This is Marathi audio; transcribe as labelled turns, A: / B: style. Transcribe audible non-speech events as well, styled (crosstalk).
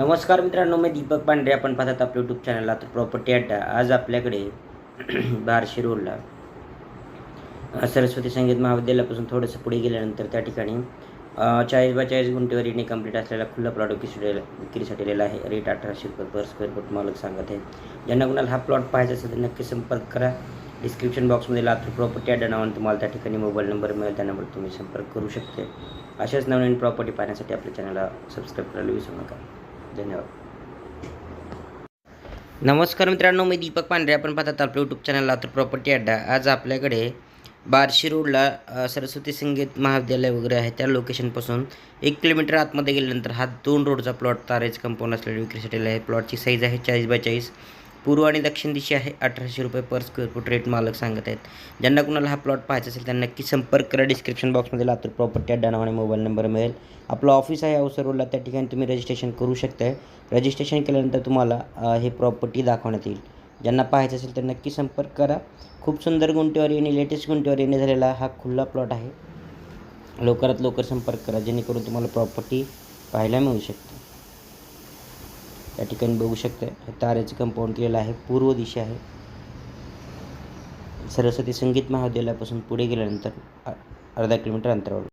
A: नमस्कार मित्रांनो मी दीपक पांढरे आपण पाहतात आपल्या यूट्यूब चॅनलला तर प्रॉपर्टी अड्डा आज आपल्याकडे (clears throat) बारशे रोडला सरस्वती संगीत महाविद्यालयापासून थोडंसं पुढे गेल्यानंतर त्या ठिकाणी चाळीस बाय चाळीस गुंठेवरीने कंप्लीट असलेला खुला प्लॉट विक्री विक्रीसाठी आलेला आहे. रेट अठराशे रुपये पर स्क्वेअर फूट मालक सांगत आहे. ज्यांना कुणाला हा प्लॉट पाहायचा असेल तर नक्की संपर्क करा. डिस्क्रिप्शन बॉक्समध्ये लातूर प्रॉपर्टी अड्डा नावाने तुम्हाला त्या ठिकाणी मोबाईल नंबर मिळेल. त्या नंबर तुम्ही संपर्क करू शकते. अशाच नवीन प्रॉपर्टी पाहण्यासाठी आपल्या चॅनलला सबस्क्राईब करायला विसरू नका. धन्यवाद. नमस्कार मित्रांनो मी दीपक पांढरे. आपण पाहतात आपलं यूट्यूब चॅनल लातूर प्रॉपर्टी अड्डा. आज आपल्याकडे बार्शी रोडला सरस्वती संगीत महाविद्यालय वगैरे आहे. त्या लोकेशनपासून एक किलोमीटर आतमध्ये गेल्यानंतर हा दोन रोडचा प्लॉट तारेज कंपाऊंड असलेला विक्रीसाठी आहे. प्लॉटची साईज आहे चाळीस बाय चाळीस. पूर्व आणि दक्षिण दिशा आहे. अठराशे रुपये पर स्क्वेअर फूट रेट मालक सांगत आहेत. ज्यांना कुणाला हा प्लॉट पाहायचा असेल त्यांना नक्की संपर्क करा. डिस्क्रिप्शन बॉक्समध्ये लातूर प्रॉपर्टी अड्डा नावाने मोबाईल नंबर मिळेल. आपलं ऑफिस आहे अवसर रोडला त्या ठिकाणी तुम्ही रजिस्ट्रेशन करू शकताय. रजिस्ट्रेशन केल्यानंतर तुम्हाला हे प्रॉपर्टी दाखवण्यात येईल. ज्यांना पाहायचं असेल तर नक्की संपर्क करा. खूप सुंदर गुंटेवर येणे लेटेस्ट गुंटेवर येणे झालेला हा खुल्ला प्लॉट आहे. लवकरात लवकर संपर्क करा. जेणेकरून तुम्हाला प्रॉपर्टी पाहायला मिळू शकते. या ठिकाणी बघू शकता तारेचं कंपाऊंड केलेलं आहे. पूर्व दिशा आहे. सरस्वती संगीत महाविद्यालयापासून पुढे गेल्यानंतर अर्धा किलोमीटर अंतरावर.